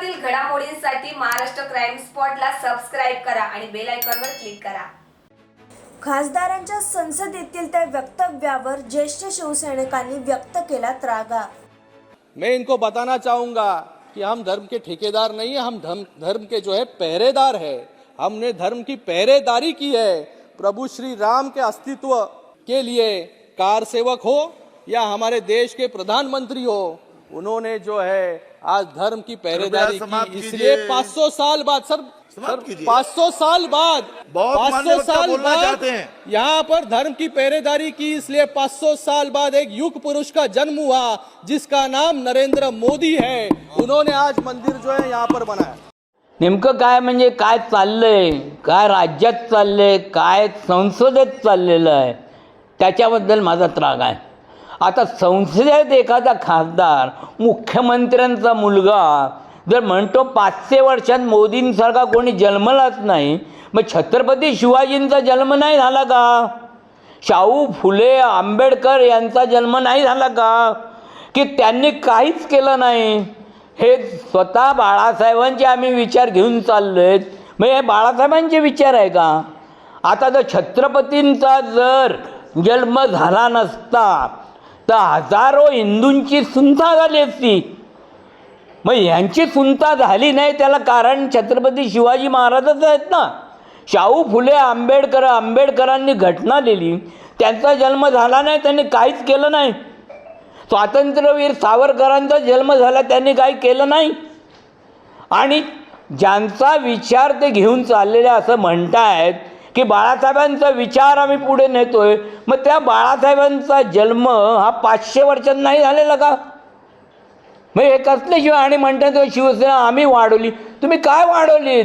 महाराष्ट्रातील घडामोडींसाठी Maharashtra crime स्पॉटला subscribe करा आणि बेल आयकॉनवर क्लिक करा. खासदारांच्या संसदेतील त्या वक्तव्यावर ज्येष्ठ शिवसैनिकांनी व्यक्त केला त्रागा. मैं इनको बताना चाहूंगा कि हम धर्म के ठेकेदार नहीं है हम धर्म धर्म के जो है पहरेदार है। हमने धर्म की पहरेदारी की है। प्रभु श्री राम के अस्तित्व के लिए कार सेवक हो या हमारे देश के प्रधानमंत्री हो उन्होंने जो है आज धर्म की पहरेदारी की। इसलिए 500 साल बाद सर कीजिए। 500 साल बाद बहुत मान्य 500 साल बाद यहाँ पर धर्म की पहरेदारी की इसलिए 500 साल बाद एक युग पुरुष का जन्म हुआ जिसका नाम नरेंद्र मोदी है। उन्होंने आज मंदिर जो है यहाँ पर बनाया। नेमकं काय म्हणजे काय चाललंय? काय राज्यात चाललंय? काय संसदेत चाललेलं आहे? त्याच्याबद्दल माझा त्राग आहे. आता संसदेत एखादा खासदार मुख्यमंत्र्यांचा मुलगा जर म्हणतो पाचशे वर्षात मोदींसारखा कोणी जन्मलाच नाही मग छत्रपती शिवाजींचा जन्म नाही झाला का? शाहू फुले आंबेडकर यांचा जन्म नाही झाला का? की त्यांनी काहीच केलं नाही? हे स्वतः बाळासाहेबांचे आम्ही विचार घेऊन चाललो आहेत मग हे बाळासाहेबांचे विचार आहे का? आता जर छत्रपतींचा जर जन्म झाला नसता तर हजारो हिंदूंची सुंथा झाली असती. मग यांची सुंता झाली नाही त्याला कारण छत्रपती शिवाजी महाराजच आहेत ना. शाहू फुले आंबेडकर आंबेडकरांनी घटना लिहिली. त्यांचा जन्म झाला नाही त्यांनी काहीच केलं नाही. स्वातंत्र्यवीर सावरकरांचा जन्म झाला त्यांनी काही केलं नाही. आणि ज्यांचा विचार ते घेऊन चाललेले असं म्हणतायत की बाळासाहेबांचा विचार आम्ही पुढे नेतोय. मग त्या बाळासाहेबांचा जन्म हा पाचशे वर्षात नाही झालेला का? मग हे कसल्याशिवाय आणि म्हणतात शिवसेना आम्ही वाढवली. तुम्ही काय वाढवलीत?